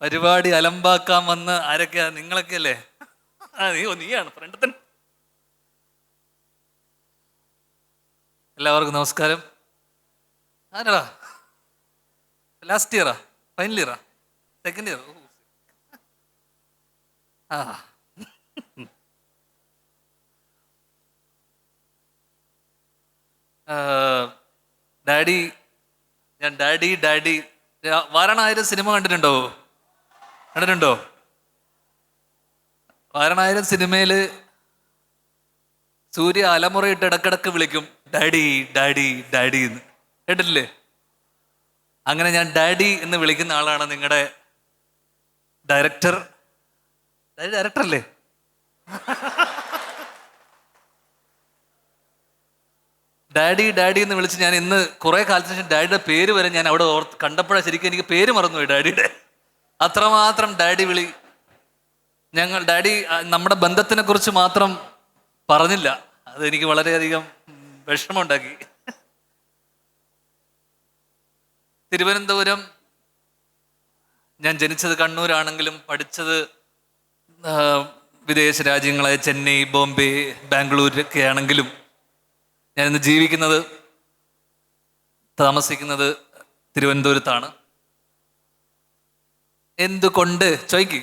പരിപാടി അലമ്പാക്കാൻ വന്ന് ആരൊക്കെയാ? നിങ്ങളൊക്കെ അല്ലേ ആ നീ നീയാണ്. ഫ്രണ്ട് തന്നെ. എല്ലാവർക്കും നമസ്കാരം. ആരാടാ? ലാസ്റ്റ് ഇയറാ ഫൈനൽ ഇയറാ സെക്കൻഡ് ഇയർ ആ? ഡാഡി ഞാൻ ഡാഡി ഡാഡി. രാ- വാരണായിരം സിനിമ കണ്ടിട്ടുണ്ടോ? കണ്ടിട്ടുണ്ടോ? വാരണായിരം സിനിമയിൽ സൂര്യ അലമുറയിട്ട് ഇടക്കിടക്ക് വിളിക്കും ഡാഡി ഡാഡി ഡാഡി എന്ന്. കേട്ടിട്ടില്ലേ? അങ്ങനെ ഞാൻ ഡാഡി എന്ന് വിളിക്കുന്ന ആളാണ് നിങ്ങളുടെ ഡയറക്ടർ ഡാഡി ഡയറക്ടർ അല്ലേ? ഡാഡി ഡാഡി എന്ന് വിളിച്ച് ഞാൻ ഇന്ന് കുറെ കാലത്തിന് ശേഷം ഡാഡിയുടെ പേര് വരെ ഞാൻ അവിടെ ഓർത്ത് കണ്ടപ്പോഴാണ് ശരിക്കും എനിക്ക് പേര് മറന്നുപോയി ഡാഡിയുടെ അത്രമാത്രം ഡാഡി വിളി. ഞങ്ങൾ ഡാഡി നമ്മുടെ ബന്ധത്തിനെ കുറിച്ച് മാത്രം പറഞ്ഞില്ല. അതെനിക്ക് വളരെയധികം വിഷമമുണ്ടാക്കി. തിരുവനന്തപുരം ഞാൻ ജനിച്ചത് കണ്ണൂരാണെങ്കിലും പഠിച്ചത് വിദേശ രാജ്യങ്ങളായ ചെന്നൈ ബോംബെ ബാംഗ്ലൂരൊക്കെ ആണെങ്കിലും ഞാനിന്ന് ജീവിക്കുന്നത് താമസിക്കുന്നത് തിരുവനന്തപുരത്താണ്. എന്തുകൊണ്ട്? ചോയ്ക്ക്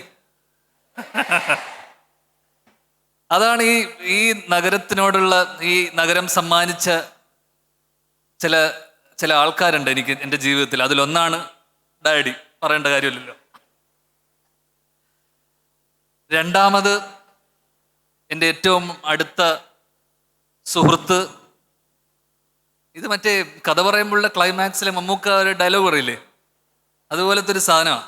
അതാണ് ഈ ഈ നഗരത്തിനോടുള്ള ഈ നഗരം സമ്മാനിച്ച ചില ചില ആൾക്കാരുണ്ട് എനിക്ക് എന്റെ ജീവിതത്തിൽ. അതിലൊന്നാണ് ഡാഡി. പറയേണ്ട കാര്യമില്ലല്ലോ. രണ്ടാമത് എന്റെ ഏറ്റവും അടുത്ത സുഹൃത്ത്. ഇത് മറ്റേ കഥ പറയുമ്പോഴുള്ള ക്ലൈമാക്സിലെ മമ്മൂക്ക ഒരു ഡയലോഗ് പറയില്ലേ? അതുപോലത്തെ ഒരു സാധനമാണ്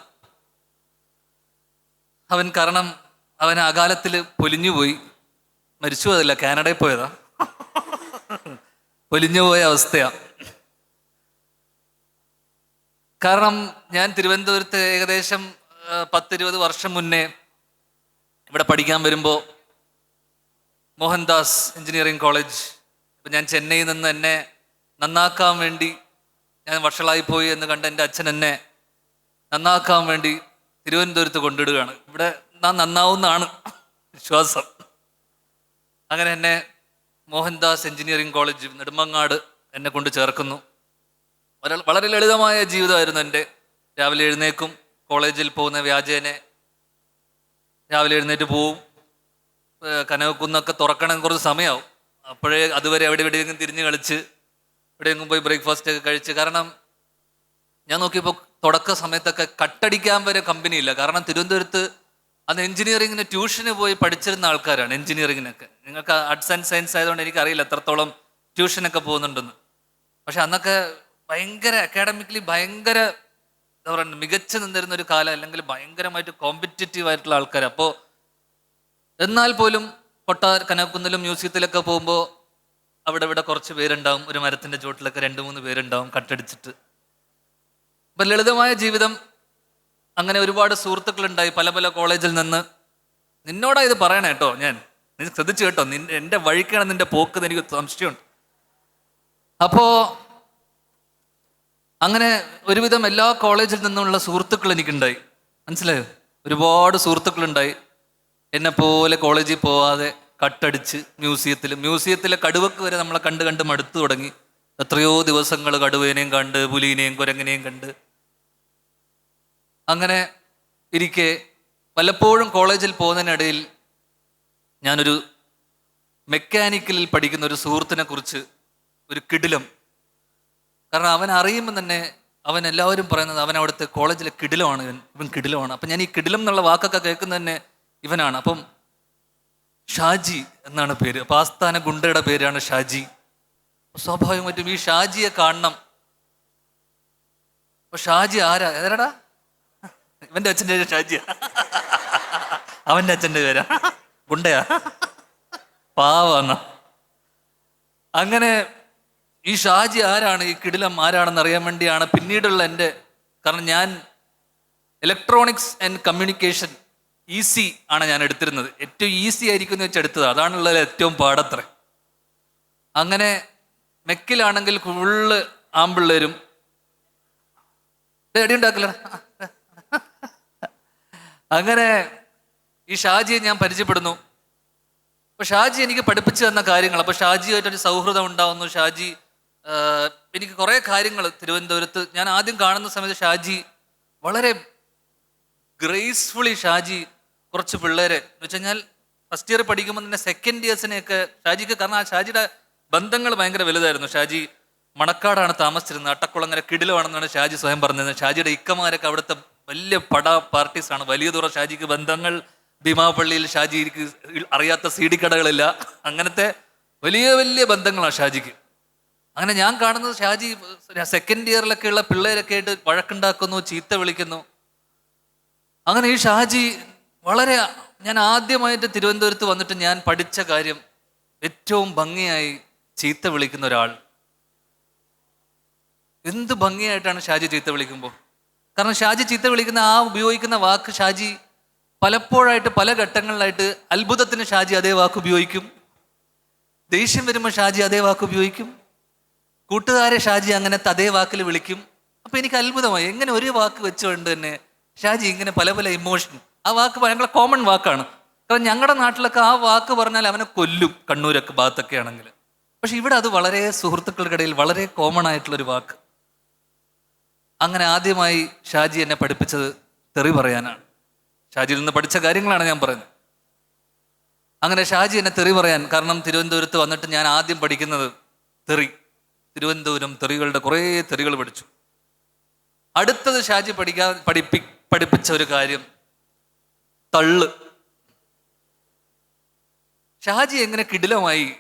അവൻ കാരണം അവൻ അകാലത്തിൽ പൊലിഞ്ഞുപോയി മരിച്ചു അതല്ല കാനഡയിൽ പോയതാ. പൊലിഞ്ഞു പോയ അവസ്ഥയാ. കാരണം ഞാൻ തിരുവനന്തപുരത്ത് ഏകദേശം പത്തിരുപത് വർഷം മുന്നേ ഇവിടെ പഠിക്കാൻ വരുമ്പോൾ മോഹൻദാസ് എഞ്ചിനീയറിംഗ് കോളേജ് ഇപ്പം ഞാൻ ചെന്നൈയിൽ നിന്ന് എന്നെ നന്നാക്കാൻ വേണ്ടി ഞാൻ വഷളായി പോയി എന്ന് കണ്ട് എന്റെ അച്ഛൻ എന്നെ നന്നാക്കാൻ വേണ്ടി തിരുവനന്തപുരത്ത് കൊണ്ടിടുകയാണ്. ഇവിടെ ഞാൻ നന്നാവുന്നതാണ് വിശ്വാസം. അങ്ങനെ എന്നെ മോഹൻദാസ് എഞ്ചിനീയറിംഗ് കോളേജ് നെടുമങ്ങാട് എന്നെ കൊണ്ട് ചേർക്കുന്നു. വളരെ ലളിതമായ ജീവിതമായിരുന്നു എന്റെ. രാവിലെ എഴുന്നേക്കും കോളേജിൽ പോകുന്ന വ്യാജേനെ രാവിലെ എഴുന്നേറ്റ് പോവും. കനവക്കുന്നൊക്കെ തുറക്കണമെങ്കിൽ തുറക്കണം കുറച്ച് സമയമാവും. അപ്പോഴേ അതുവരെ എവിടെ എവിടെയെങ്കിലും തിരിഞ്ഞ് കളിച്ച് എവിടെയെങ്കിലും പോയി ബ്രേക്ക്ഫാസ്റ്റ് ഒക്കെ കഴിച്ച്. കാരണം ഞാൻ നോക്കിയപ്പോൾ തുടക്ക സമയത്തൊക്കെ കട്ടടിക്കാൻ വരെ കമ്പനി ഇല്ല. കാരണം തിരുവനന്തപുരത്ത് അന്ന് എഞ്ചിനീയറിങ്ങിന് ട്യൂഷന് പോയി പഠിച്ചിരുന്ന ആൾക്കാരാണ് എഞ്ചിനീയറിങ്ങിനൊക്കെ നിങ്ങൾക്ക് ആർട്സ് ആൻഡ് സയൻസ് ആയതുകൊണ്ട് എനിക്കറിയില്ല എത്രത്തോളം ട്യൂഷനൊക്കെ പോകുന്നുണ്ടെന്ന്. പക്ഷെ അന്നൊക്കെ ഭയങ്കര അക്കാഡമിക്കലി ഭയങ്കര എന്താ പറയുക മികച്ചു നിന്നിരുന്ന ഒരു കാലം അല്ലെങ്കിൽ ഭയങ്കരമായിട്ട് കോമ്പറ്റീറ്റീവ് ആയിട്ടുള്ള ആൾക്കാർ അപ്പോൾ എന്നാൽ പോലും കൊട്ടാര കനകുന്നിലും മ്യൂസിയത്തിലൊക്കെ പോകുമ്പോൾ അവിടെ ഇവിടെ കുറച്ച് പേരുണ്ടാവും. ഒരു മരത്തിന്റെ ചുവട്ടിലൊക്കെ രണ്ട് മൂന്ന് പേരുണ്ടാവും കട്ടടിച്ചിട്ട്. അപ്പൊ ലളിതമായ ജീവിതം അങ്ങനെ ഒരുപാട് സുഹൃത്തുക്കളുണ്ടായി. പല പല കോളേജിൽ നിന്ന്. നിന്നോടാ ഇത് പറയണേ കേട്ടോ ഞാൻ. നീ ശ്രദ്ധിച്ചു കേട്ടോ. നിന്റെ എന്റെ വഴിക്കാണ് നിന്റെ പോക്ക് എനിക്ക് സംശയമുണ്ട്. അപ്പോ അങ്ങനെ ഒരുവിധം എല്ലാ കോളേജിൽ നിന്നുള്ള സുഹൃത്തുക്കൾ എനിക്കുണ്ടായി. മനസ്സിലായോ? ഒരുപാട് സുഹൃത്തുക്കളുണ്ടായി. എന്നെ പോലെ കോളേജിൽ പോവാതെ കട്ടടിച്ച് മ്യൂസിയത്തിൽ മ്യൂസിയത്തിലെ കടുവക്ക് വരെ നമ്മളെ കണ്ട് കണ്ട് മടുത്തു തുടങ്ങി. എത്രയോ ദിവസങ്ങൾ കടുവേനെയും കണ്ട് പുലീനെയും കുരങ്ങനെയും കണ്ട്. അങ്ങനെ ഇരിക്കെ പലപ്പോഴും കോളേജിൽ പോകുന്നതിനിടയിൽ ഞാനൊരു മെക്കാനിക്കലിൽ പഠിക്കുന്ന ഒരു സുഹൃത്തിനെ കുറിച്ച് ഒരു കിടിലം. കാരണം അവൻ അറിയുമ്പോൾ തന്നെ അവൻ എല്ലാവരും പറയുന്നത് അവൻ അവിടുത്തെ കോളേജിലെ കിടിലമാണ് ഇവൻ ഇവൻ കിടിലമാണ്. അപ്പം ഞാൻ ഈ കിടിലം എന്നുള്ള വാക്കൊക്കെ കേൾക്കുന്നത് തന്നെ ഇവനാണ്. അപ്പം ഷാജി എന്നാണ് പേര്. അപ്പം ആസ്ഥാന ഗുണ്ടയുടെ പേരാണ് ഷാജി. സ്വാഭാവികമായിട്ടും ഈ ഷാജിയെ കാണണം. അപ്പം ഷാജി ആരാ? ഏതാടാ? ഇവന്റെ അച്ഛന്റെ പേര് ഷാജിയ. അവന്റെ അച്ഛന്റെ പേരാ. ഗുണ്ടയാ. പാവാണ്. അങ്ങനെ ഈ ഷാജി ആരാണ്? ഈ കിടിലം ആരാണെന്ന് അറിയാൻ വേണ്ടിയാണ് പിന്നീടുള്ള എന്റെ കാരണം ഞാൻ ഇലക്ട്രോണിക്സ് ആൻഡ് കമ്മ്യൂണിക്കേഷൻ ഈസി ആണ് ഞാൻ എടുത്തിരുന്നത്. ഏറ്റവും ഈസി ആയിരിക്കും എന്ന് വെച്ച് എടുത്തത്. അതാണുള്ളത് ഏറ്റവും പാടത്ര. അങ്ങനെ മെക്കിലാണെങ്കിൽ ഫുള്ള് ആമ്പിള്ളേരും അടി ഉണ്ടാക്കില്ല? അങ്ങനെ ഈ ഷാജിയെ ഞാൻ പരിചയപ്പെടുന്നു. അപ്പോൾ ഷാജി എനിക്ക് പഠിപ്പിച്ചു തന്ന കാര്യങ്ങൾ അപ്പോൾ ഷാജിയായിട്ടൊരു സൗഹൃദം ഉണ്ടാവുന്നു. ഷാജി എനിക്ക് കുറേ കാര്യങ്ങൾ തിരുവനന്തപുരത്ത് ഞാൻ ആദ്യം കാണുന്ന സമയത്ത് ഷാജി വളരെ ഗ്രേസ്ഫുള്ളി ഷാജി കുറച്ച് പിള്ളേരെ. എന്ന് വെച്ച് കഴിഞ്ഞാൽ ഫസ്റ്റ് ഇയർ പഠിക്കുമ്പോൾ തന്നെ സെക്കൻഡ് ഇയേഴ്സിനെയൊക്കെ ഷാജിക്ക് കാരണം ആ ഷാജിയുടെ ബന്ധങ്ങൾ ഭയങ്കര വലുതായിരുന്നു. ഷാജി മണക്കാടാണ് താമസിച്ചിരുന്നത്. അട്ടക്കുളങ്ങര കിടിലമാണെന്നാണ് ഷാജി സ്വയം പറഞ്ഞത് ഷാജിയുടെ ഇക്കമാരൊക്കെ അവിടുത്തെ വലിയ പട പാർട്ടീസാണ് വലിയ തുറ ഷാജിക്ക് ബന്ധങ്ങൾ ഭീമാപള്ളിയിൽ ഷാജിക്ക് അറിയാത്ത സി ഡി കടകളില്ല അങ്ങനത്തെ വലിയ വലിയ ബന്ധങ്ങളാണ് ഷാജിക്ക്. അങ്ങനെ ഞാൻ കാണുന്നത് ഷാജി സെക്കൻഡ് ഇയറിലൊക്കെ ഉള്ള പിള്ളേരൊക്കെ ആയിട്ട് വഴക്കുണ്ടാക്കുന്നു ചീത്ത വിളിക്കുന്നു. അങ്ങനെ ഈ ഷാജി വളരെ ഞാൻ ആദ്യമായിട്ട് തിരുവനന്തപുരത്ത് വന്നിട്ട് ഞാൻ പഠിച്ച കാര്യം ഏറ്റവും ഭംഗിയായി ചീത്ത വിളിക്കുന്ന ഒരാൾ. എന്ത് ഭംഗിയായിട്ടാണ് ഷാജി ചീത്ത വിളിക്കുമ്പോൾ കാരണം ഷാജി ചീത്ത വിളിക്കുന്ന ആ ഉപയോഗിക്കുന്ന വാക്ക് ഷാജി പലപ്പോഴായിട്ട് പല ഘട്ടങ്ങളിലായിട്ട് അത്ഭുതത്തിന് ഷാജി അതേ വാക്ക് ഉപയോഗിക്കും. ദേഷ്യം വരുമ്പോൾ ഷാജി അതേ വാക്ക് ഉപയോഗിക്കും. കൂട്ടുകാരെ ഷാജി അങ്ങനെ അതേ വാക്കിൽ വിളിക്കും. അപ്പൊ എനിക്ക് അത്ഭുതമായി. എങ്ങനെ ഒരു വാക്ക് വെച്ചുകൊണ്ട് തന്നെ ഷാജി ഇങ്ങനെ പല പല ഇമോഷൻ ആ വാക്ക് ഭയങ്കര കോമൺ വാക്കാണ്. കാരണം ഞങ്ങളുടെ നാട്ടിലൊക്കെ ആ വാക്ക് പറഞ്ഞാൽ അവനെ കൊല്ലും കണ്ണൂരൊക്കെ ഭാഗത്തൊക്കെ ആണെങ്കിൽ പക്ഷെ ഇവിടെ അത് വളരെ സുഹൃത്തുക്കൾക്കിടയിൽ വളരെ കോമൺ ആയിട്ടുള്ളൊരു വാക്ക്. അങ്ങനെ ആദ്യമായി ഷാജി എന്നെ പഠിപ്പിച്ചത് തെറി പറയാനാണ്. ഷാജിയിൽ നിന്ന് പഠിച്ച കാര്യങ്ങളാണ് ഞാൻ പറയുന്നത്. അങ്ങനെ ഷാജി എന്നെ തെറി പറയാൻ കാരണം തിരുവനന്തപുരത്ത് വന്നിട്ട് ഞാൻ ആദ്യം പഠിക്കുന്നത് തെറി. തിരുവനന്തപുരം തെറികളുടെ കുറേ തെറികൾ പഠിച്ചു. അടുത്തത് ഷാജി പഠിക്കാൻ പഠിപ്പി പഠിപ്പിച്ച ഒരു കാര്യം തള്ള്. ഷാജി എങ്ങനെ കിടിലമായി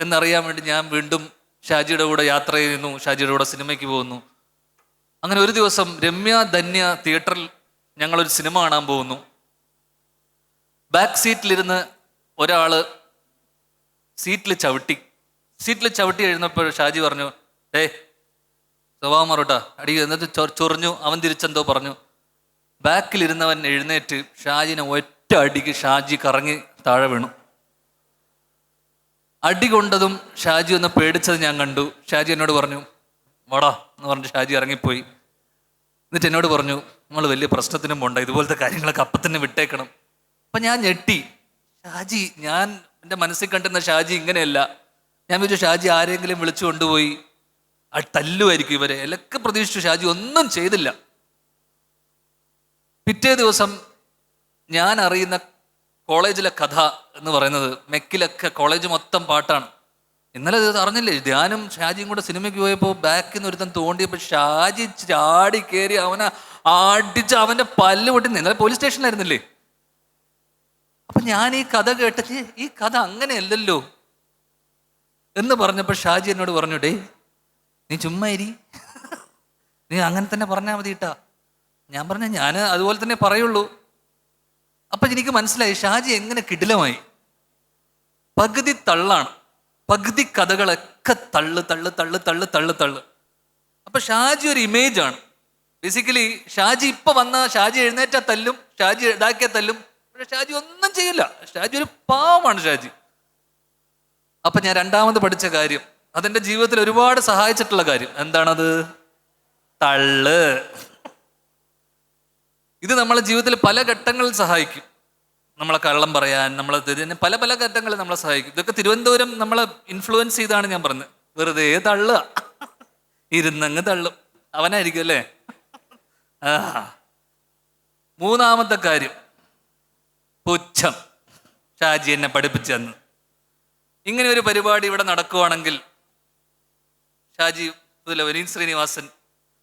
എന്നറിയാൻ വേണ്ടി ഞാൻ വീണ്ടും ഷാജിയുടെ കൂടെ യാത്ര ചെയ്യുന്നു ഷാജിയുടെ കൂടെ സിനിമയ്ക്ക് പോകുന്നു. അങ്ങനെ ഒരു ദിവസം രമ്യ ധന്യ തിയേറ്ററിൽ ഞങ്ങളൊരു സിനിമ കാണാൻ പോകുന്നു. ബാക്ക് സീറ്റിലിരുന്ന് ഒരാൾ സീറ്റിൽ ചവിട്ടി. സീറ്റിൽ ചവിട്ടി എഴുന്നപ്പോൾ ഷാജി പറഞ്ഞു ഏ സ്വഭാവം മറോട്ടാ. അടി എന്നിട്ട് ചൊറിഞ്ഞു. അവൻ തിരിച്ചെന്തോ പറഞ്ഞു. ബാക്കിലിരുന്നവൻ എഴുന്നേറ്റ് ഷാജിനെ ഒറ്റ അടിക്ക് ഷാജി കറങ്ങി താഴെ വീണു. അടി കൊണ്ടതും ഷാജി ഒന്ന് പേടിച്ചത് ഞാൻ കണ്ടു. ഷാജി എന്നോട് പറഞ്ഞു വാടാ എന്ന് പറഞ്ഞ് ഷാജി ഇറങ്ങിപ്പോയി. എന്നിട്ട് എന്നോട് പറഞ്ഞു നമ്മൾ വലിയ പ്രശ്നത്തിനും പോണ്ട ഇതുപോലത്തെ കാര്യങ്ങളൊക്കെ അപ്പം തന്നെ വിട്ടേക്കണം. അപ്പൊ ഞാൻ ഞെട്ടി. ഷാജി ഞാൻ എന്റെ മനസ്സിൽ കണ്ടിരുന്ന ഷാജി ഇങ്ങനെയല്ല. ഞാൻ വിചാരിച്ചു ഷാജി ആരെങ്കിലും വിളിച്ചു കൊണ്ടുപോയി. ആ തല്ലുമായിരിക്കും ഇവരെ. എല്ലൊക്കെ പ്രതീക്ഷിച്ചു ഷാജി ഒന്നും ചെയ്തില്ല. പിറ്റേ ദിവസം ഞാൻ അറിയുന്ന കോളേജിലെ കഥ എന്ന് പറയുന്നത് മെക്കിലൊക്കെ കോളേജ് മൊത്തം പാട്ടാണ്. ഇന്നലെ ഇത് അറിഞ്ഞില്ലേ? ധ്യാനും ഷാജിയും കൂടെ സിനിമയ്ക്ക് പോയപ്പോൾ ബാക്കിൽ നിന്ന് ഒരുത്തൻ തോണ്ടിയപ്പോൾ ഷാജി ചാടി കയറി അവനെ അടിച്ച് അവന്റെ പല്ല് പൊട്ടി ഇന്നലെ പോലീസ് സ്റ്റേഷനിലായിരുന്നില്ലേ? അപ്പൊ ഞാൻ ഈ കഥ കേട്ടിട്ട് ഈ കഥ അങ്ങനെയല്ലല്ലോ എന്ന് പറഞ്ഞപ്പോൾ ഷാജി എന്നോട് പറഞ്ഞു ഡേ നീ ചുമ്മാ ഇരി. നീ അങ്ങനെ തന്നെ പറഞ്ഞാൽ മതി ഇട്ടാ ഞാൻ പറഞ്ഞ ഞാൻ അതുപോലെ തന്നെ പറയുള്ളൂ. അപ്പൊ എനിക്ക് മനസ്സിലായി ഷാജി എങ്ങനെ കിടിലമായി. പകുതി തള്ളാണ്. പകുതി കഥകളൊക്കെ തള്ളു തള്ളു തള്ളു തള്ളു തള്ളു തള്ളു. അപ്പൊ ഷാജി ഒരു ഇമേജ് ആണ്. ബേസിക്കലി ഷാജി ഇപ്പൊ വന്ന ഷാജി എഴുന്നേറ്റ തല്ലും ഷാജി ഇതാക്കിയ തല്ലും. പക്ഷെ ഷാജി ഒന്നും ചെയ്യില്ല. ഷാജി ഒരു പാവമാണ് ഷാജി. അപ്പൊ ഞാൻ രണ്ടാമത് പഠിച്ച കാര്യം അതെന്റെ ജീവിതത്തിൽ ഒരുപാട് സഹായിച്ചിട്ടുള്ള കാര്യം. എന്താണത്? തള്ള്. ഇത് നമ്മളെ ജീവിതത്തിൽ പല ഘട്ടങ്ങളിൽ സഹായിക്കും. നമ്മളെ കള്ളം പറയാൻ നമ്മളെ പല പല ഘട്ടങ്ങളിൽ നമ്മളെ സഹായിക്കും. ഇതൊക്കെ തിരുവനന്തപുരം നമ്മളെ ഇൻഫ്ലുവൻസ് ചെയ്താണ് ഞാൻ പറഞ്ഞത്. വെറുതെ തള്ളുക. ഇരുന്നങ്ങ് തള്ളും. അവനായിരിക്കും അല്ലേ? ആ. മൂന്നാമത്തെ കാര്യം. പുച്ഛം. ഷാജി എന്നെ പഠിപ്പിച്ചു തന്നു. ഇങ്ങനെ ഒരു പരിപാടി ഇവിടെ നടക്കുവാണെങ്കിൽ ഷാജി ഇതിലെ വിനീത് ശ്രീനിവാസൻ.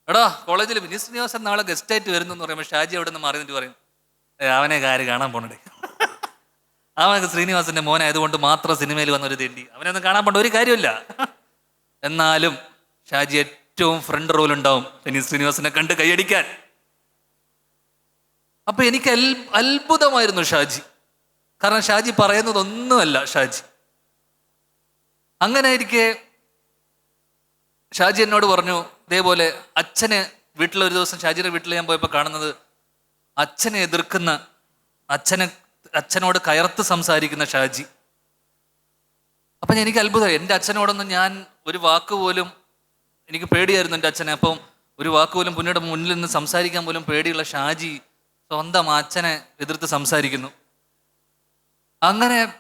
എടാ കോളേജിൽ വിനീത് ശ്രീനിവാസൻ നാളെ ഗസ്റ്റായിട്ട് വരുന്നു എന്ന് പറയുമ്പോൾ ഷാജി അവിടെ നിന്ന് മാറി നിന്നിട്ട് പറയും. അവനെ കാര്യം കാണാൻ പോണേ അവനൊക്കെ ശ്രീനിവാസന്റെ മോനായതുകൊണ്ട് മാത്രം സിനിമയിൽ വന്നൊരു തെണ്ടി. അവനൊന്നും കാണാൻ പണ്ട ഒരു കാര്യമില്ല. എന്നാലും ഷാജി ഏറ്റവും ഫ്രണ്ട് റോൾ ഉണ്ടാവും ഇനി ശ്രീനിവാസനെ കണ്ട് കൈയടിക്കാൻ. അപ്പൊ എനിക്ക് അത്ഭുതമായിരുന്നു ഷാജി. കാരണം ഷാജി പറയുന്നതൊന്നുമല്ല ഷാജി. അങ്ങനെ ഇരിക്കെ ഷാജി എന്നോട് പറഞ്ഞു ഇതേപോലെ അച്ഛനെ വീട്ടിൽ ഒരു ദിവസം ഷാജിയുടെ വീട്ടിൽ ഞാൻ പോയപ്പോൾ കാണുന്നത് അച്ഛനെ എതിർക്കുന്ന അച്ഛനെ അച്ഛനോട് കയർത്ത് സംസാരിക്കുന്ന ഷാജി. അപ്പം എനിക്ക് അത്ഭുതമായി. എന്റെ അച്ഛനോടൊന്നും ഞാൻ ഒരു വാക്ക് പോലും എനിക്ക് പേടിയായിരുന്നു എന്റെ അച്ഛനെ. അപ്പം ഒരു വാക്ക് പോലും പുണ്യയുടെ മുന്നിൽ നിന്ന് സംസാരിക്കാൻ പോലും പേടിയുള്ള ഷാജി സ്വന്തം അച്ഛനെ എതിർത്ത് സംസാരിക്കുന്നു. അങ്ങനെ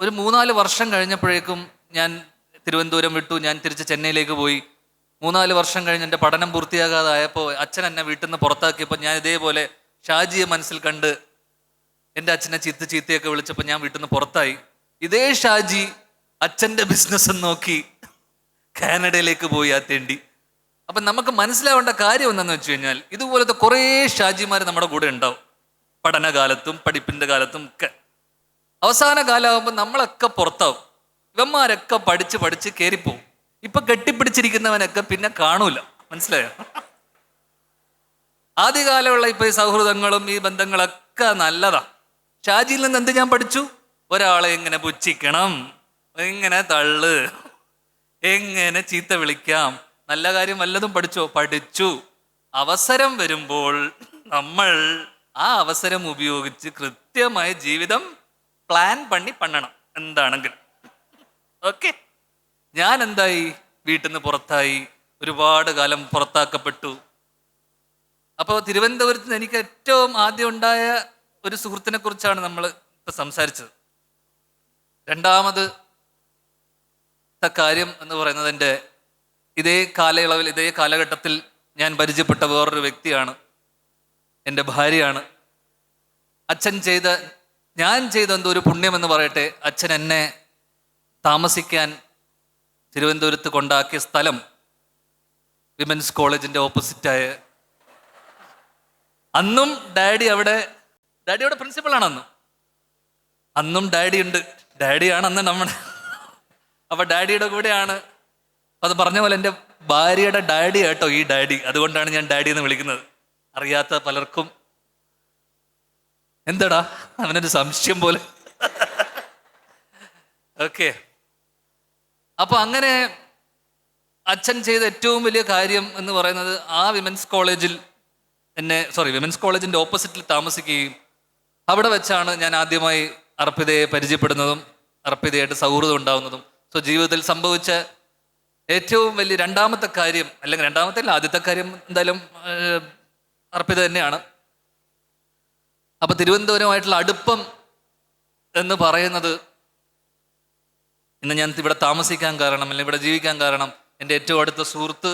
ഒരു മൂന്നാൽ വർഷം കഴിഞ്ഞപ്പോഴേക്കും ഞാൻ തിരുവനന്തപുരം വിട്ടു. ഞാൻ തിരിച്ച് ചെന്നൈയിലേക്ക് പോയി. മൂന്നാൽ വർഷം കഴിഞ്ഞ് എന്റെ പഠനം പൂർത്തിയാകാതായപ്പോൾ അച്ഛൻ എന്നെ വീട്ടിൽ നിന്ന് പുറത്താക്കിയപ്പോൾ ഞാൻ ഇതേപോലെ ഷാജിയെ മനസ്സിൽ കണ്ട് എന്റെ അച്ഛനെ ചീത്ത ചീത്തയൊക്കെ വിളിച്ചപ്പോൾ ഞാൻ വീട്ടിൽ നിന്ന് പുറത്തായി. ഇതേ ഷാജി അച്ഛന്റെ ബിസിനസ് നോക്കി കാനഡയിലേക്ക് പോയി ആ തേണ്ടി. അപ്പം നമുക്ക് മനസ്സിലാവേണ്ട കാര്യം എന്താണെന്ന് വെച്ച് കഴിഞ്ഞാൽ ഇതുപോലത്തെ കുറേ ഷാജിമാർ നമ്മുടെ കൂടെ ഉണ്ടാവും. പഠനകാലത്തും പഠിപ്പിന്റെ കാലത്തും ഒക്കെ. അവസാന കാലമാകുമ്പോൾ നമ്മളൊക്കെ പുറത്താവും. ഇവന്മാരൊക്കെ പഠിച്ച് പഠിച്ച് കയറിപ്പോവും. ഇപ്പൊ കെട്ടിപ്പിടിച്ചിരിക്കുന്നവനൊക്കെ പിന്നെ കാണൂല. മനസ്സിലായോ? ആദ്യകാലമുള്ള ഇപ്പൊ ഈ സൗഹൃദങ്ങളും ഈ ബന്ധങ്ങളൊക്കെ നല്ലതാ. ഷാജിയിൽ നിന്ന് എന്ത് ഞാൻ പഠിച്ചു? ഒരാളെ എങ്ങനെ പുച്ഛിക്കണം? എങ്ങനെ തള്ള്? എങ്ങനെ ചീത്ത വിളിക്കാം? നല്ല കാര്യം വല്ലതും പഠിച്ചോ? പഠിച്ചു. അവസരം വരുമ്പോൾ നമ്മൾ ആ അവസരം ഉപയോഗിച്ച് കൃത്യമായ ജീവിതം പ്ലാൻ പണി പണ്ണണം. എന്താണെങ്കിൽ ഓക്കെ ഞാൻ എന്തായി? വീട്ടിൽ നിന്ന് പുറത്തായി. ഒരുപാട് കാലം പുറത്താക്കപ്പെട്ടു. അപ്പോൾ തിരുവനന്തപുരത്ത് നിന്ന് എനിക്ക് ഏറ്റവും ആദ്യം ഉണ്ടായ ഒരു സുഹൃത്തിനെ കുറിച്ചാണ് നമ്മൾ ഇപ്പൊ സംസാരിച്ചത്. രണ്ടാമത് കാര്യം എന്ന് പറയുന്നത് എന്റെ ഇതേ കാലയളവിൽ ഇതേ കാലഘട്ടത്തിൽ ഞാൻ പരിചയപ്പെട്ട വേറൊരു വ്യക്തിയാണ്. എന്റെ ഭാര്യയാണ്. അച്ഛൻ ചെയ്ത ഞാൻ ചെയ്ത എന്തോ ഒരു പുണ്യം എന്ന് പറയട്ടെ അച്ഛൻ എന്നെ താമസിക്കാൻ തിരുവനന്തപുരത്ത് കൊണ്ടാക്കിയ സ്ഥലം വിമൻസ് കോളേജിന്റെ ഓപ്പോസിറ്റായ അന്നും ഡാഡി അവിടെ ഡാഡി അവിടെ പ്രിൻസിപ്പളാണ് അന്ന്. അന്നും ഡാഡി ഉണ്ട്. ഡാഡിയാണ് അന്ന് നമ്മുടെ. അപ്പൊ ഡാഡിയുടെ കൂടെയാണ്. അത് പറഞ്ഞ പോലെ എന്റെ ഭാര്യയുടെ ഡാഡി കേട്ടോ ഈ ഡാഡി. അതുകൊണ്ടാണ് ഞാൻ ഡാഡി എന്ന് വിളിക്കുന്നത്. അറിയാത്ത പലർക്കും. എന്താടാ? അവനൊരു സംശയം പോലെ. ഓക്കെ. അപ്പൊ അങ്ങനെ അച്ഛൻ ചെയ്ത ഏറ്റവും വലിയ കാര്യം എന്ന് പറയുന്നത് ആ വിമൻസ് കോളേജിൽ എന്നെ സോറി വിമൻസ് കോളേജിന്റെ ഓപ്പോസിറ്റിൽ താമസിക്കുകയും അവിടെ വെച്ചാണ് ഞാൻ ആദ്യമായി അർപ്പിതയെ പരിചയപ്പെടുന്നതും അർപ്പിതയായിട്ട് സൗഹൃദം ഉണ്ടാവുന്നതും. സോ ജീവിതത്തിൽ സംഭവിച്ച ഏറ്റവും വലിയ രണ്ടാമത്തെ കാര്യം അല്ലെങ്കിൽ രണ്ടാമത്തെ അല്ല ആദ്യത്തെ കാര്യം എന്തായാലും അർപ്പിത തന്നെയാണ്. അപ്പൊ തിരുവനന്തപുരമായിട്ടുള്ള അടുപ്പം എന്ന് പറയുന്നത് ഇന്ന് ഞാൻ ഇവിടെ താമസിക്കാൻ കാരണം അല്ലെങ്കിൽ ഇവിടെ ജീവിക്കാൻ കാരണം എന്റെ ഏറ്റവും അടുത്ത സുഹൃത്ത്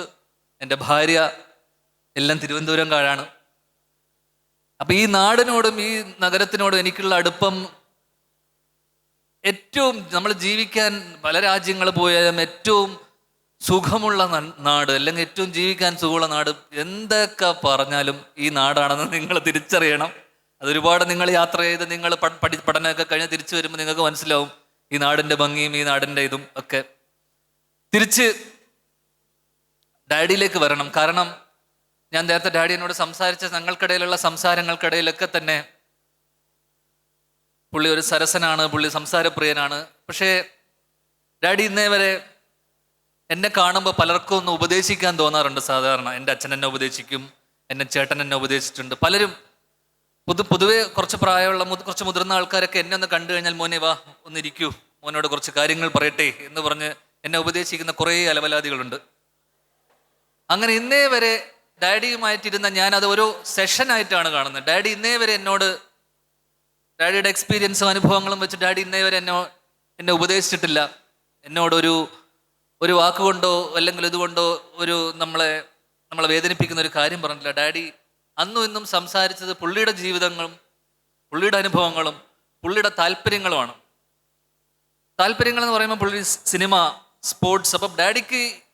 എന്റെ ഭാര്യ എല്ലാം തിരുവനന്തപുരം കാഴാണ് അപ്പൊ ഈ നാടിനോടും ഈ നഗരത്തിനോടും എനിക്കുള്ള അടുപ്പം ഏറ്റവും നമ്മൾ ജീവിക്കാൻ പല രാജ്യങ്ങൾ പോയാലും ഏറ്റവും സുഖമുള്ള നാട് അല്ലെങ്കിൽ ഏറ്റവും ജീവിക്കാൻ സുഖമുള്ള നാട് എന്തൊക്കെ പറഞ്ഞാലും ഈ നാടാണെന്ന് നിങ്ങൾ തിരിച്ചറിയണം. അതൊരുപാട് നിങ്ങൾ യാത്ര ചെയ്ത് നിങ്ങൾ പഠി പഠനമൊക്കെ കഴിഞ്ഞ് തിരിച്ചു വരുമ്പോൾ നിങ്ങൾക്ക് മനസ്സിലാവും ഈ നാടിന്റെ ഭംഗിയും ഈ നാടിന്റെ ഇതും ഒക്കെ. തിരിച്ച് ഡാഡിയിലേക്ക് വരണം. കാരണം ഞാൻ നേരത്തെ ഡാഡിയനോട് സംസാരിച്ച ഞങ്ങൾക്കിടയിലുള്ള സംസാരങ്ങൾക്കിടയിലൊക്കെ തന്നെ പുള്ളി ഒരു സരസനാണ് പുള്ളി സംസാരപ്രിയനാണ്. പക്ഷേ ഡാഡി ഇന്നേ വരെ എന്നെ കാണുമ്പോൾ പലർക്കും ഒന്ന് ഉപദേശിക്കാൻ തോന്നാറുണ്ട് സാധാരണ. എന്റെ അച്ഛൻ എന്നെ ഉപദേശിക്കും എന്നെ ചേട്ടൻ എന്നെ ഉപദേശിച്ചിട്ടുണ്ട്. പലരും പുതു പൊതുവെ കുറച്ച് പ്രായമുള്ള കുറച്ച് മുതിർന്ന ആൾക്കാരൊക്കെ എന്നെ ഒന്ന് കണ്ടു കഴിഞ്ഞാൽ മോനെ വാ ഒന്നിരിക്കൂ മോനോട് കുറച്ച് കാര്യങ്ങൾ പറയട്ടെ എന്ന് പറഞ്ഞ് എന്നെ ഉപദേശിക്കുന്ന കുറേ അലവലാദികളുണ്ട്. അങ്ങനെ ഇന്നേ വരെ ഡാഡിയുമായിട്ടിരുന്ന ഞാൻ അത് ഒരു സെഷനായിട്ടാണ് കാണുന്നത്. ഡാഡി ഇന്നേ വരെ എന്നോട് ഡാഡിയുടെ എക്സ്പീരിയൻസും അനുഭവങ്ങളും വെച്ച് ഡാഡി ഇന്നേ വരെ എന്നോ എന്നെ ഉപദേശിച്ചിട്ടില്ല. എന്നോടൊരു ഒരു വാക്കുകൊണ്ടോ അല്ലെങ്കിൽ ഇതുകൊണ്ടോ ഒരു നമ്മളെ നമ്മളെ വേദനിപ്പിക്കുന്ന ഒരു കാര്യം പറഞ്ഞില്ല ഡാഡി അന്നും ഇന്നും സംസാരിച്ചത് പുള്ളിയുടെ ജീവിതങ്ങളും പുള്ളിയുടെ അനുഭവങ്ങളും പുള്ളിയുടെ താല്പര്യങ്ങളുമാണ്. താല്പര്യങ്ങൾ എന്ന് പറയുമ്പോൾ പുള്ളി സിനിമ സ്പോർട്സ്. അപ്പം ഡാഡിക്ക്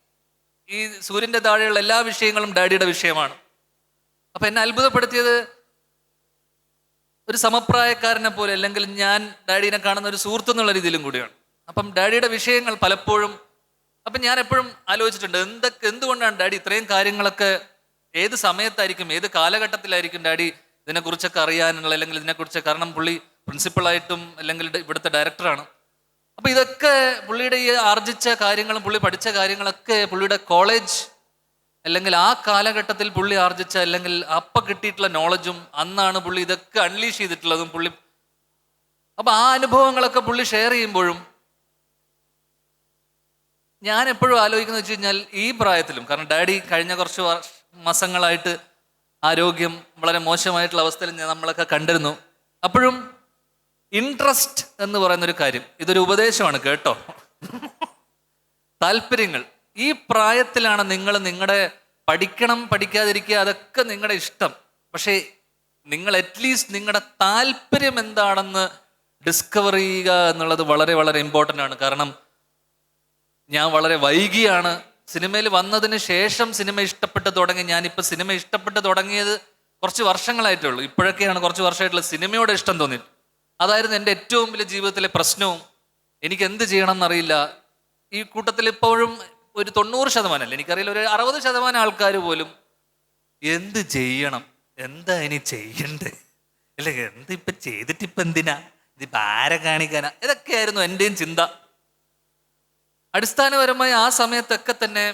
ഈ സൂര്യന്റെ താഴെയുള്ള എല്ലാ വിഷയങ്ങളും ഡാഡിയുടെ വിഷയമാണ്. അപ്പൊ എന്നെ അത്ഭുതപ്പെടുത്തിയത് ഒരു സമപ്രായക്കാരനെ പോലെ അല്ലെങ്കിൽ ഞാൻ ഡാഡിനെ കാണുന്ന ഒരു സുഹൃത്ത് എന്നുള്ള രീതിയിലും കൂടിയാണ്. അപ്പം ഡാഡിയുടെ വിഷയങ്ങൾ പലപ്പോഴും അപ്പം ഞാൻ എപ്പോഴും ആലോചിച്ചിട്ടുണ്ട് എന്തൊക്കെ എന്തുകൊണ്ടാണ് ഡാഡി ഇത്രയും കാര്യങ്ങളൊക്കെ ഏത് സമയത്തായിരിക്കും ഏത് കാലഘട്ടത്തിലായിരിക്കും ഡാഡി ഇതിനെക്കുറിച്ചൊക്കെ അറിയാനുള്ള അല്ലെങ്കിൽ ഇതിനെക്കുറിച്ച് കാരണം പുള്ളി പ്രിൻസിപ്പളായിട്ടും അല്ലെങ്കിൽ ഇവിടുത്തെ ഡയറക്ടറാണ് അപ്പൊ ഇതൊക്കെ പുള്ളിയുടെ ഈ ആർജിച്ച കാര്യങ്ങളും പുള്ളി പഠിച്ച കാര്യങ്ങളൊക്കെ പുള്ളിയുടെ കോളേജ് അല്ലെങ്കിൽ ആ കാലഘട്ടത്തിൽ പുള്ളി ആർജിച്ച അല്ലെങ്കിൽ അപ്പ കിട്ടിയിട്ടുള്ള നോളജും അന്നാണ് പുള്ളി ഇതൊക്കെ അൺലീഷ് ചെയ്തിട്ടുള്ളതും പുള്ളി അപ്പൊ ആ അനുഭവങ്ങളൊക്കെ പുള്ളി ഷെയർ ചെയ്യുമ്പോഴും ഞാൻ എപ്പോഴും ആലോചിക്കുന്നത് വെച്ച് കഴിഞ്ഞാൽ ഈ പ്രായത്തിലും കാരണം ഡാഡി കഴിഞ്ഞ കുറച്ച് മാസങ്ങളായിട്ട് ആരോഗ്യം വളരെ മോശമായിട്ടുള്ള അവസ്ഥയിൽ നമ്മളൊക്കെ കണ്ടിരുന്നു. അപ്പോഴും ഇൻട്രസ്റ്റ് എന്ന് പറയുന്ന ഒരു കാര്യം. ഇതൊരു ഉപദേശമാണ് കേട്ടോ. താല്പര്യങ്ങൾ. ഈ പ്രായത്തിലാണ് നിങ്ങൾ നിങ്ങളുടെ പഠിക്കണം പഠിക്കാതിരിക്കുക അതൊക്കെ നിങ്ങളുടെ ഇഷ്ടം. പക്ഷേ നിങ്ങൾ അറ്റ്ലീസ്റ്റ് നിങ്ങളുടെ താല്പര്യം എന്താണെന്ന് ഡിസ്കവർ ചെയ്യുക എന്നുള്ളത് വളരെ വളരെ ഇമ്പോർട്ടന്റ് ആണ്. കാരണം ഞാൻ വളരെ വൈകിയാണ്. സിനിമയിൽ വന്നതിന് ശേഷം സിനിമ ഇഷ്ടപ്പെട്ട് തുടങ്ങി. ഞാനിപ്പോൾ സിനിമ ഇഷ്ടപ്പെട്ട് തുടങ്ങിയത് കുറച്ച് വർഷങ്ങളായിട്ടേ ഉള്ളൂ ഇപ്പോഴൊക്കെയാണ് കുറച്ച് വർഷമായിട്ടുള്ള സിനിമയോട് ഇഷ്ടം തോന്നിയത്. അതായിരുന്നു എന്റെ ഏറ്റവും വലിയ ജീവിതത്തിലെ പ്രശ്നവും. എനിക്ക് എന്ത് ചെയ്യണം എന്നറിയില്ല ഈ കൂട്ടത്തിൽ ഇപ്പോഴും ഒരു തൊണ്ണൂറ് ശതമാനം അല്ല എനിക്കറിയില്ല ഒരു അറുപത് ശതമാനം ആൾക്കാർ പോലും എന്ത് ചെയ്യണം? എന്താ ഇനി ചെയ്യണ്ടേ അല്ല എന്ത് ഇപ്പം ചെയ്തിട്ട് എന്തിനാ? ഇതിപ്പോൾ ആരെ കാണിക്കാനാ? ഇതൊക്കെയായിരുന്നു എന്റെയും ചിന്ത. അടിസ്ഥാനപരമായി ആ സമയത്തൊക്കെ തന്നെ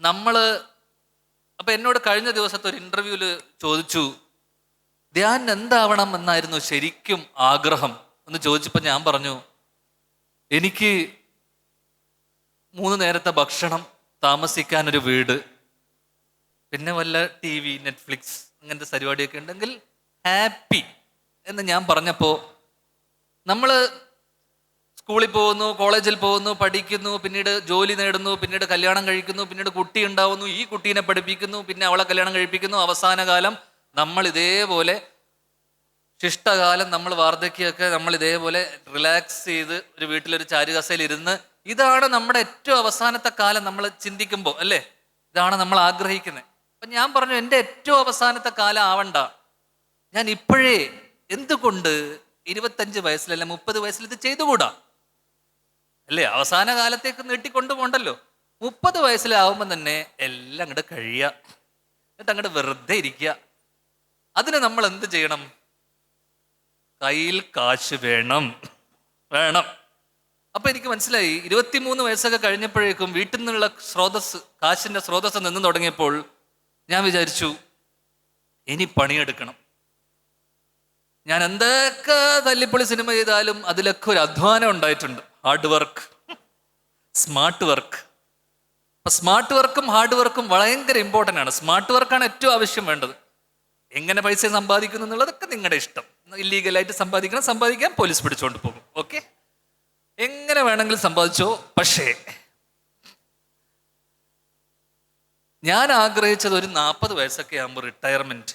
നമ്മൾ അപ്പം എന്നോട് കഴിഞ്ഞ ദിവസത്തെ ഒരു ഇന്റർവ്യൂവിൽ ചോദിച്ചു ധ്യാൻ എന്താവണം എന്നായിരുന്നു ശരിക്കും ആഗ്രഹം എന്ന് ചോദിച്ചപ്പോൾ ഞാൻ പറഞ്ഞു എനിക്ക് മൂന്ന് നേരത്തെ ഭക്ഷണം താമസിക്കാനൊരു വീട് പിന്നെ വല്ല ടി വി നെറ്റ്ഫ്ലിക്സ് അങ്ങനത്തെ പരിപാടിയൊക്കെ ഉണ്ടെങ്കിൽ ഹാപ്പി. എന്ന് ഞാൻ പറഞ്ഞപ്പോൾ നമ്മൾ സ്കൂളിൽ പോകുന്നു കോളേജിൽ പോകുന്നു പഠിക്കുന്നു പിന്നീട് ജോലി നേടുന്നു പിന്നീട് കല്യാണം കഴിക്കുന്നു പിന്നീട് കുട്ടി ഉണ്ടാവുന്നു ഈ കുട്ടീനെ പഠിപ്പിക്കുന്നു പിന്നെ അവളെ കല്യാണം കഴിപ്പിക്കുന്നു അവസാന കാലം നമ്മൾ ഇതേപോലെ ശിഷ്ടകാലം നമ്മൾ വാർദ്ധക്യമൊക്കെ നമ്മൾ ഇതേപോലെ റിലാക്സ് ചെയ്ത് ഒരു വീട്ടിലൊരു ചാരുകസയിൽ ഇരുന്ന് ഇതാണ് നമ്മുടെ ഏറ്റവും അവസാനത്തെ കാലം നമ്മൾ ചിന്തിക്കുമ്പോൾ അല്ലേ? ഇതാണ് നമ്മൾ ആഗ്രഹിക്കുന്നത്. അപ്പൊ ഞാൻ പറഞ്ഞു എന്റെ ഏറ്റവും അവസാനത്തെ കാലം ആവണ്ട. ഞാൻ ഇപ്പോഴേ എന്തുകൊണ്ട് ഇരുപത്തഞ്ച് വയസ്സിലല്ല മുപ്പത് വയസ്സിൽ ഇത് ചെയ്തുകൂടാ? അല്ലേ? അവസാന കാലത്തേക്ക് നീട്ടിക്കൊണ്ടു പോകണ്ടല്ലോ മുപ്പത് വയസ്സിലാവുമ്പോൾ തന്നെ എല്ലാം അങ്ങോട്ട് കഴിയുക. എന്നിട്ട് അങ്ങോട്ട് വെറുതെ ഇരിക്കുക. അതിന് നമ്മൾ എന്ത് ചെയ്യണം? കയ്യിൽ കാശ് വേണം. വേണം. അപ്പൊ എനിക്ക് മനസ്സിലായി ഇരുപത്തിമൂന്ന് വയസ്സൊക്കെ കഴിഞ്ഞപ്പോഴേക്കും വീട്ടിൽ നിന്നുള്ള സ്രോതസ് കാശിന്റെ സ്രോതസ് നിന്ന് തുടങ്ങിയപ്പോൾ ഞാൻ വിചാരിച്ചു ഇനി പണിയെടുക്കണം. ഞാൻ എന്തൊക്കെ തല്ലിപ്പൊളി സിനിമ ചെയ്താലും അതിലൊക്കെ ഒരു അധ്വാനം ഉണ്ടായിട്ടുണ്ട്. ഹാർഡ് വർക്ക് സ്മാർട്ട് വർക്ക് അപ്പൊ സ്മാർട്ട് വർക്കും ഹാർഡ് വർക്കും ഭയങ്കര ഇമ്പോർട്ടന്റ് ആണ്. സ്മാർട്ട് വർക്കാണ് ഏറ്റവും ആവശ്യം വേണ്ടത്. എങ്ങനെ പൈസ സമ്പാദിക്കുന്നു എന്നുള്ളതൊക്കെ നിങ്ങളുടെ ഇഷ്ടം. ഇല്ലീഗലായിട്ട് സമ്പാദിക്കണം സമ്പാദിക്കാൻ പോലീസ് പിടിച്ചുകൊണ്ട് പോകും. ഓക്കെ എങ്ങനെ വേണമെങ്കിലും സമ്പാദിച്ചോ? പക്ഷേ ഞാൻ ആഗ്രഹിച്ചത് ഒരു നാൽപ്പത് വയസ്സൊക്കെ ആകുമ്പോൾ റിട്ടയർമെന്റ്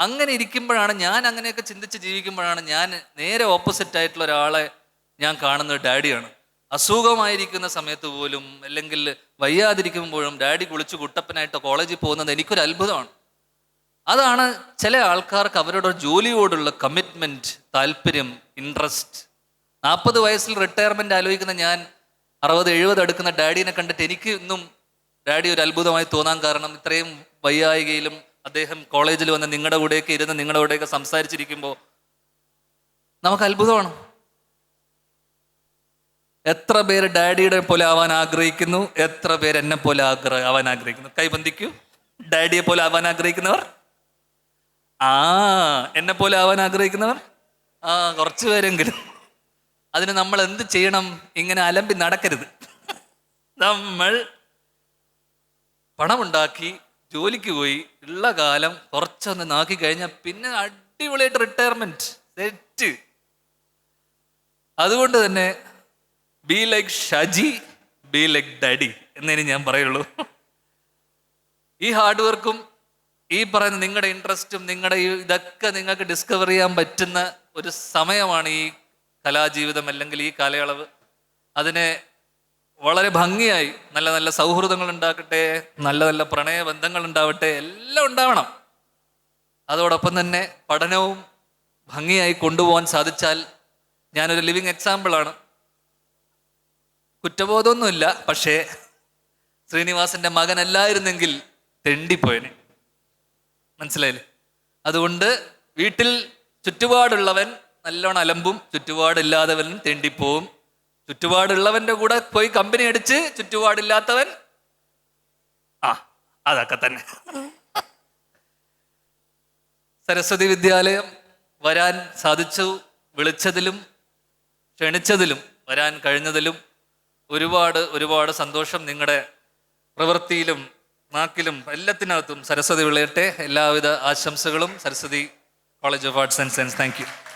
അങ്ങനെ ഇരിക്കുമ്പോഴാണ് ഞാൻ അങ്ങനെയൊക്കെ ചിന്തിച്ച് ജീവിക്കുമ്പോഴാണ് ഞാൻ നേരെ ഓപ്പോസിറ്റ് ആയിട്ടുള്ള ഒരാളെ ഞാൻ കാണുന്നത് ഡാഡിയാണ്. അസുഖമായിരിക്കുന്ന സമയത്ത് പോലും അല്ലെങ്കിൽ വയ്യാതിരിക്കുമ്പോഴും ഡാഡി കുളിച്ച് കുട്ടപ്പനായിട്ട് കോളേജിൽ പോകുന്നത് എനിക്കൊരു അത്ഭുതമാണ് അതാണ് ചില ആൾക്കാർക്ക് അവരുടെ ജോലിയോടുള്ള കമ്മിറ്റ്മെന്റ് താല്പര്യം ഇൻട്രസ്റ്റ് നാൽപ്പത് വയസ്സിൽ റിട്ടയർമെന്റ് ആലോചിക്കുന്ന ഞാൻ അറുപത് എഴുപത് അടുക്കുന്ന ഡാഡിനെ കണ്ടിട്ട് എനിക്ക് ഇന്നും ഡാഡി ഒരു അത്ഭുതമായി തോന്നാൻ കാരണം ഇത്രയും വയ്യായികയിലും അദ്ദേഹം കോളേജിൽ വന്ന് നിങ്ങളുടെ കൂടെയൊക്കെ ഇരുന്ന് നിങ്ങളുടെ കൂടെയൊക്കെ സംസാരിച്ചിരിക്കുമ്പോൾ നമുക്ക് അത്ഭുതമാണ്. എത്ര പേര് ഡാഡിയുടെ പോലെ ആവാൻ ആഗ്രഹിക്കുന്നു എത്ര പേര് എന്നെ പോലെ ആഗ്രഹ ആവാൻ ആഗ്രഹിക്കുന്നു? കൈബന്ധിക്കൂ ഡാഡിയെ പോലെ ആവാൻ ആഗ്രഹിക്കുന്നവർ ആ എന്നെ പോലെ ആവാൻ ആഗ്രഹിക്കുന്നവർ ആ കുറച്ചു പേരെങ്കിലും. അതിന് നമ്മൾ എന്ത് ചെയ്യണം? ഇങ്ങനെ അലമ്പി നടക്കരുത്. നമ്മൾ പണമുണ്ടാക്കി ജോലിക്ക് പോയി ഉള്ള കാലം കുറച്ചൊന്ന് നാക്കി കഴിഞ്ഞാൽ പിന്നെ അടിപൊളിയായിട്ട് റിട്ടയർമെന്റ് സെറ്റ് അതുകൊണ്ട് തന്നെ B like Shaji B like daddy എന്നേ ഞാൻ പറയുള്ളൂ. ഈ ഹാർഡ് വർക്കും ഈ പറയുന്ന നിങ്ങളുടെ ഇൻട്രസ്റ്റും നിങ്ങളുടെ ഈ ഇതൊക്കെ നിങ്ങൾക്ക് ഡിസ്കവർ ചെയ്യാൻ പറ്റുന്ന ഒരു സമയമാണ് ഈ കലാജീവിതം അല്ലെങ്കിൽ ഈ കാലയളവ്. അതിനെ വളരെ ഭംഗിയായി നല്ല നല്ല സൗഹൃദങ്ങൾ ഉണ്ടാക്കട്ടെ നല്ല നല്ല പ്രണയ ബന്ധങ്ങൾ ഉണ്ടാവട്ടെ എല്ലാം ഉണ്ടാവണം. അതോടൊപ്പം തന്നെ പഠനവും ഭംഗിയായി കൊണ്ടുപോകാൻ സാധിച്ചാൽ ഞാനൊരു ലിവിങ് എക്സാമ്പിളാണ് കുറ്റബോധമൊന്നുമില്ല പക്ഷേ ശ്രീനിവാസന്റെ മകനല്ലായിരുന്നെങ്കിൽ തെണ്ടിപ്പോയനെ. മനസ്സിലായില്ലേ? അതുകൊണ്ട് വീട്ടിൽ ചുറ്റുപാടുള്ളവൻ നല്ലോണം അലമ്പും ചുറ്റുപാടില്ലാത്തവനും തെണ്ടിപ്പോവും. ചുറ്റുപാടുള്ളവന്റെ കൂടെ പോയി കമ്പനി അടിച്ച് ചുറ്റുപാടില്ലാത്തവൻ ആ അതൊക്കെ തന്നെ. സരസ്വതി വിദ്യാലയം വരാൻ സാധിച്ചു വിളിച്ചതിലും ക്ഷണിച്ചതിലും വരാൻ കഴിഞ്ഞതിലും ഒരുപാട് ഒരുപാട് സന്തോഷം നിങ്ങളുടെ പ്രവൃത്തിയിലും നാക്കിലും എല്ലാത്തിനകത്തും സരസ്വതി വിളയട്ടെ. എല്ലാവിധ ആശംസകളും. Saraswathi college of arts and science thank